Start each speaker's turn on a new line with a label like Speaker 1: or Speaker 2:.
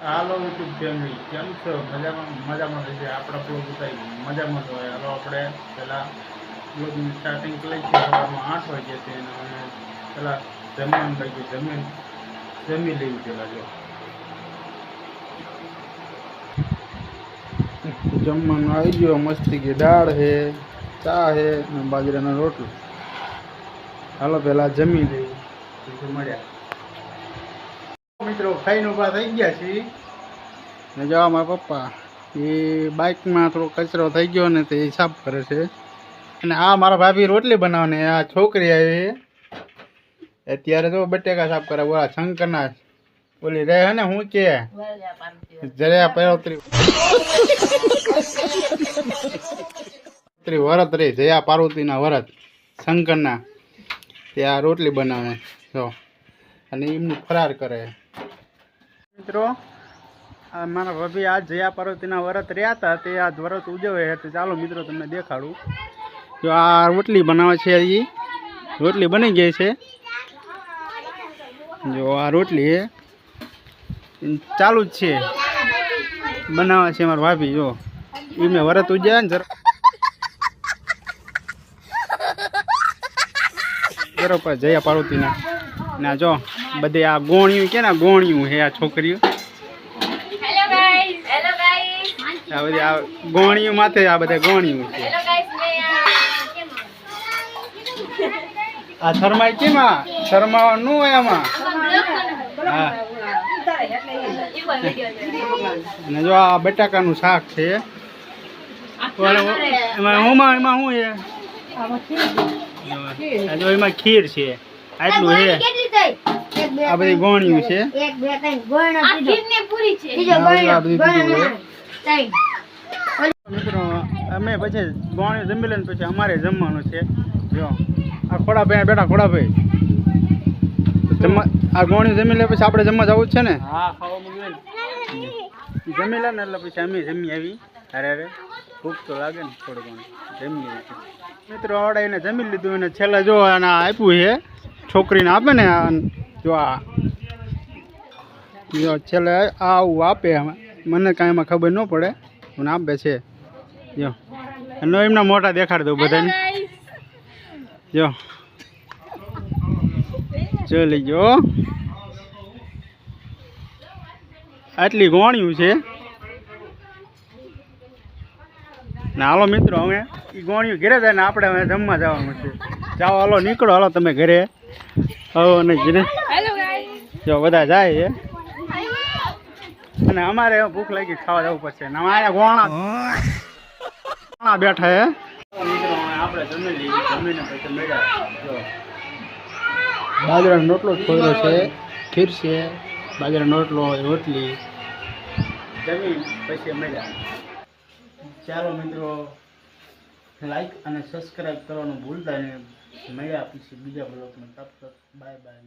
Speaker 1: હાલો YouTube family કેમ છો? મજામાં મજામાં રહેશે આપણા બ્લોગ ઉતારી મજામાં જ હોય. હાલો આપણે પહેલાં બ્લોગની સ્ટાર્ટિંગ કરી છે સવારમાં આઠ વાગે છે અને અમે પહેલાં જમવાનું બાકી જમીન જમી લેવી પહેલાં જો. જમવાનું આવી ગયો. મસ્તી કે દાળ છે, ચા છે અને બાજરાનો રોટલો. હાલો પહેલાં જમી લઈએ મળ્યા. મિત્રો ખાઈને ઊભા થઈ ગયા છીએ. ને જો મારા પપ્પા. એ બાઇકમાં થોડો કચરો થઈ ગયો ને તે સાફ કરે છે. અને આ મારા ભાભી રોટલી બનાવને આ છોકરી આવી અત્યારે તો બટેકા સાફ કરે બોલા, શંકરના ઓલી રહે ને, હું કે? જરા પરોતરી વરત રે જયા પાર્વતીના વરત, શંકરના. તે આ રોટલી બનાવે, જો. અને એમનું ફરાર કરે. મિત્રો. મારા ભાભી આ જયા પાર્વતીના વ્રત રહ્યા હતા, તે આ વ્રત ઉજવે તો ચાલો મિત્રો તમને દેખાડું. જો આ રોટલી બનાવે છે હજી. રોટલી બની ગઈ છે. જો આ રોટલી ચાલુ જ છે. બનાવે છે મારા ભાભી, જો. એ મેં વ્રત ઉજવ્યા ને જરા. બરોબર, જયા પાર્વતીના. ના, જો. બધે આ ગોણિયું કે ને ગોણિયું હે આ છોકરીઓ.
Speaker 2: હેલો ગાઈસ હેલો ગાઈસ
Speaker 1: આ બધી આ ગોણિયું માથે આ બધા ગોણિયું છે.
Speaker 2: હેલો ગાઈસ મે
Speaker 1: આ શરમાય કેમ શરમાવાનું હોય આમાં. હા. અને જો આ બટાકાનું શાક છે. એમાં હુંમાં એમાં શું છે? જો એમાં ખીર છે. આટલું છે.
Speaker 2: કેટલી થઈ?
Speaker 1: આ બધી ગોણિયું છે.
Speaker 2: એક બે ત્રણ ગોળનો આ ખીરને પૂરી છે.
Speaker 1: બીજો ગોણ ગોણ
Speaker 2: ત્રણ.
Speaker 1: મિત્રો અમે પછી ગોણી જમી લઈને પછી અમારે જમવાનું છે. જો આ ખોડાભાઈ બેઠા ખોડાભાઈ. જમવા આ ગોણી જમી લે પછી આપણે જમવા જવું જ છે ને? હા જમી લે ને એટલે પછી અમે જમી આવી. અરે અરે ભૂખ તો લાગે ને થોડું ઘણું. જમી આવી મિત્રો આવડાવીને એને જમી લીધું અને છેલ્લા જો આને આપ્યું છે છોકરીને આપે ને આ જો આ જો છેલ્લે આવું આપે મને કાંઈ એમાં ખબર ન પડે. મને આપે છે. જો. એનો એમના મોટા દેખાડી દઉં બધાને. જો. જો લીજો આટલી ગોણ્યું છે. ને હાલો મિત્રો હવે એ ગોણ્યું ઘેરે જાય ને આપણે હવે જમવા જવાનું છે. જાઓ હાલો નીકળો હાલો તમે ઘરે. આવો અને જો બધા જાય છે. અને અમારે ભૂખ લાગી ખાવા જવું પડશે. ને અમારે ગોણા ગોણા બેઠા હે આપણે જમી લઈએ જમીને પછી મળ્યા જો બાજરાનો રોટલો જ ખોયરો છે ખીર છે બાજરાનો રોટલો રોટલી. જમીન પછી મજા ચાલો મિત્રો લાઈક અને સબસ્ક્રાઈબ કરવાનું ભૂલતા નહીં. મળ્યા આપીશું બીજા બ્લોગમાં તબ બાય બાય